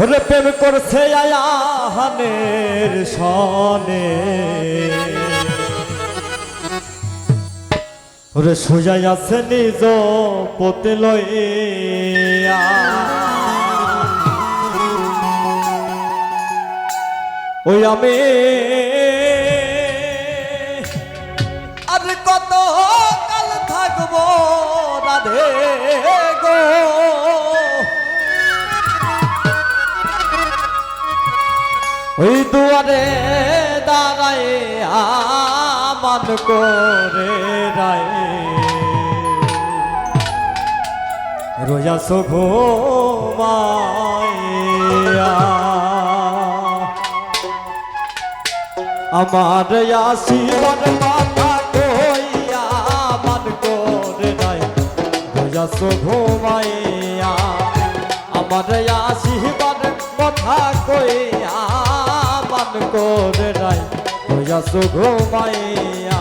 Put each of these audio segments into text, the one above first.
ওরে প্রেম করছে আয়াহানের সনে। ওরে সোজাই আছে নিজ পতে লইয়া। ওই আমি আর কত কাল থাকব রাধে গো? ওই দুয়ারে দাঁড়ায় আমান করে রায়। রোজা ঘুমাইয়া আমার আসিবার মাথা কইয়া মান করে নাই রোজা ঘুমাইয়া আমার আসিবার কথা কইয়া করে নাই। রোজা ঘুমাইয়া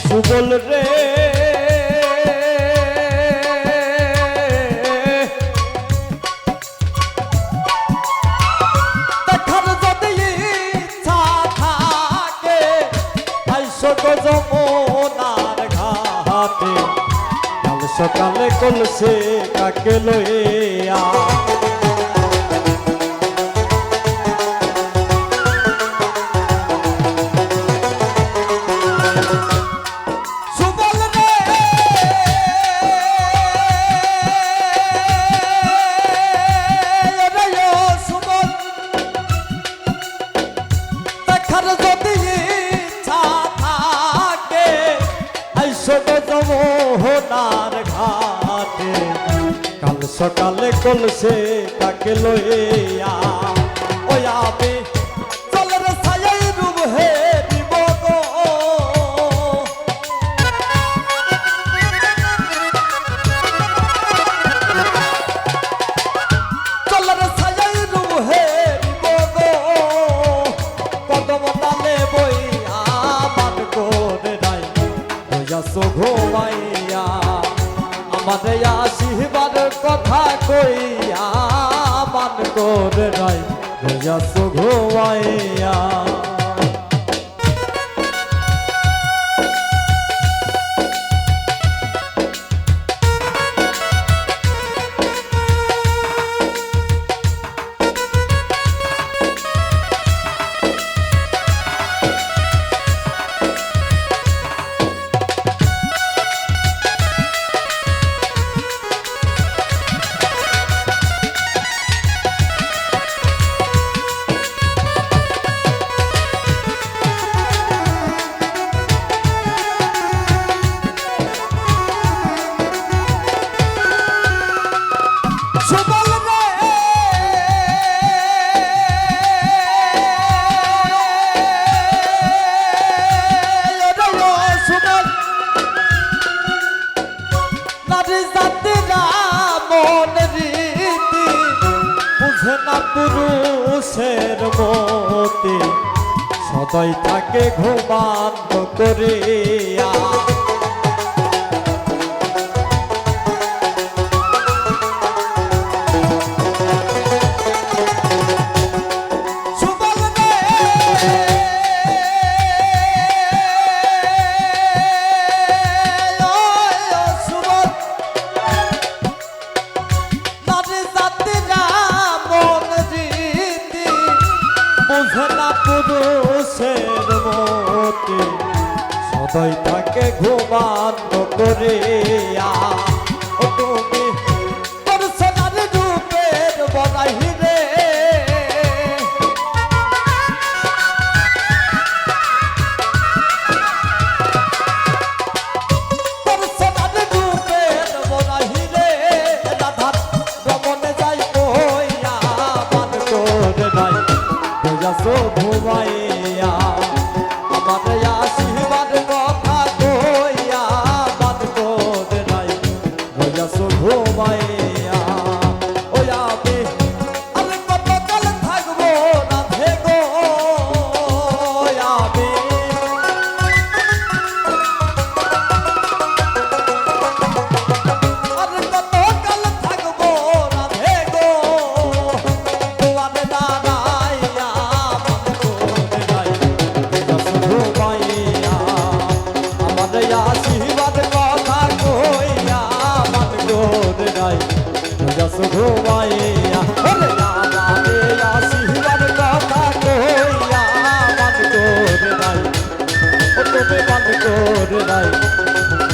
সুবল রে। সকালে কলসে কাকে লইয়া যমুনার ঘাটে। কাল সকালে কলসে কাকে লইয়া ওই আমি চলের ছায়াই আমাদের আসিবার কথা কইয়া মান করে নাই হইয়াছ ঘুমাইয়া বুঝে পুরুষের মতে। সদয় থাকে ঘুমান করিয়া। দোষের মতে সদাই থাকে ঘুমান করিয়া। হোমায়